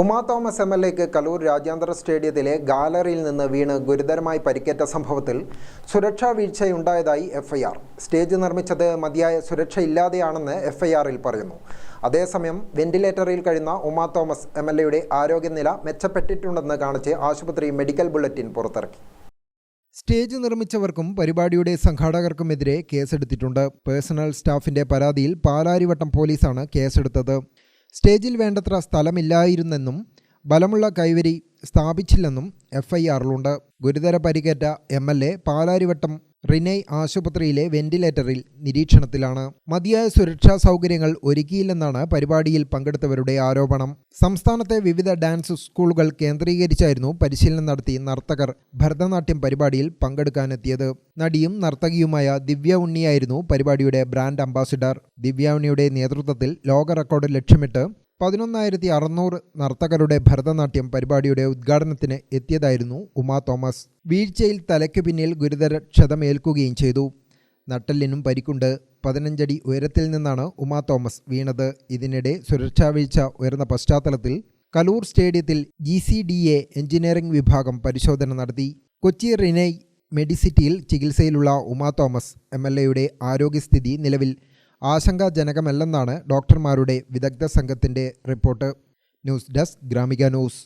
Uma Thomas M L എക്ക് കലൂർ രാജ്യാന്തര സ്റ്റേഡിയത്തിലെ ഗാലറിയിൽ നിന്ന് വീണ് ഗുരുതരമായി പരിക്കേറ്റ സംഭവത്തിൽ സുരക്ഷാ വീഴ്ചയുണ്ടായതായി എഫ്ഐആർ. സ്റ്റേജ് നിർമ്മിച്ചത് മതിയായ സുരക്ഷയില്ലാതെയാണെന്ന് എഫ്ഐആറിൽ പറയുന്നു. അതേസമയം വെന്റിലേറ്ററിൽ കഴിയുന്ന ഉമാ തോമസ് എം എൽ എയുടെ ആരോഗ്യനില മെച്ചപ്പെട്ടിട്ടുണ്ടെന്ന് കാണിച്ച് ആശുപത്രി മെഡിക്കൽ ബുള്ളറ്റിൻ പുറത്തിറക്കി. സ്റ്റേജ് നിർമ്മിച്ചവർക്കും പരിപാടിയുടെ സംഘാടകർക്കുമെതിരെ കേസെടുത്തിട്ടുണ്ട്. പേഴ്സണൽ സ്റ്റാഫിന്റെ പരാതിയിൽ പാലാരിവട്ടം പോലീസാണ് കേസെടുത്തത്. സ്റ്റേജിൽ വേണ്ടത്ര സ്ഥലമില്ലായിരുന്നെന്നും ബലമുള്ള കൈവരി സ്ഥാപിച്ചില്ലെന്നും എഫ്ഐആറിലുണ്ട്. ഗുരുതര പരിക്കേറ്റ M L A Palarivattom Renai ആശുപത്രിയിലെ വെന്റിലേറ്ററിൽ നിരീക്ഷണത്തിലാണ്. മതിയായ സുരക്ഷാ സൗകര്യങ്ങൾ ഒരുക്കിയില്ലെന്നാണ് പരിപാടിയിൽ പങ്കെടുത്തവരുടെ ആരോപണം. സംസ്ഥാനത്തെ വിവിധ ഡാൻസ് സ്കൂളുകൾ കേന്ദ്രീകരിച്ചായിരുന്നു പരിശീലനം നടത്തി നർത്തകർ ഭരതനാട്യം പരിപാടിയിൽ പങ്കെടുക്കാനെത്തിയത്. നടിയും നർത്തകിയുമായ ദിവ്യ ഉണ്ണിയായിരുന്നു പരിപാടിയുടെ ബ്രാൻഡ് അംബാസിഡർ. ദിവ്യ ഉണ്ണിയുടെ നേതൃത്വത്തിൽ ലോക റെക്കോർഡ് ലക്ഷ്യമിട്ട് പതിനൊന്നായിരത്തി അറുന്നൂറ് നർത്തകരുടെ ഭരതനാട്യം പരിപാടിയുടെ ഉദ്ഘാടനത്തിന് എത്തിയതായിരുന്നു ഉമാ തോമസ്. വീഴ്ചയിൽ തലയ്ക്ക് പിന്നിൽ ഗുരുതര ക്ഷതമേൽക്കുകയും ചെയ്തു. നട്ടെല്ലിനും പരിക്കുണ്ട്. പതിനഞ്ചടി ഉയരത്തിൽ നിന്നാണ് ഉമാ തോമസ് വീണത്. ഇതിനിടെ സുരക്ഷാ വീഴ്ച ഉയർന്ന പശ്ചാത്തലത്തിൽ കലൂർ സ്റ്റേഡിയത്തിൽ G C D A engineering വിഭാഗം പരിശോധന നടത്തി. കൊച്ചി റിനൈ മെഡിസിറ്റിയിൽ ചികിത്സയിലുള്ള ഉമാ തോമസ് എം എൽ എയുടെ ആരോഗ്യസ്ഥിതി നിലവിൽ ആശങ്കാജനകമല്ലെന്നാണ് ഡോക്ടർമാരുടെ വിദഗ്ധ സംഘത്തിന്റെ report. News desk Gramika news.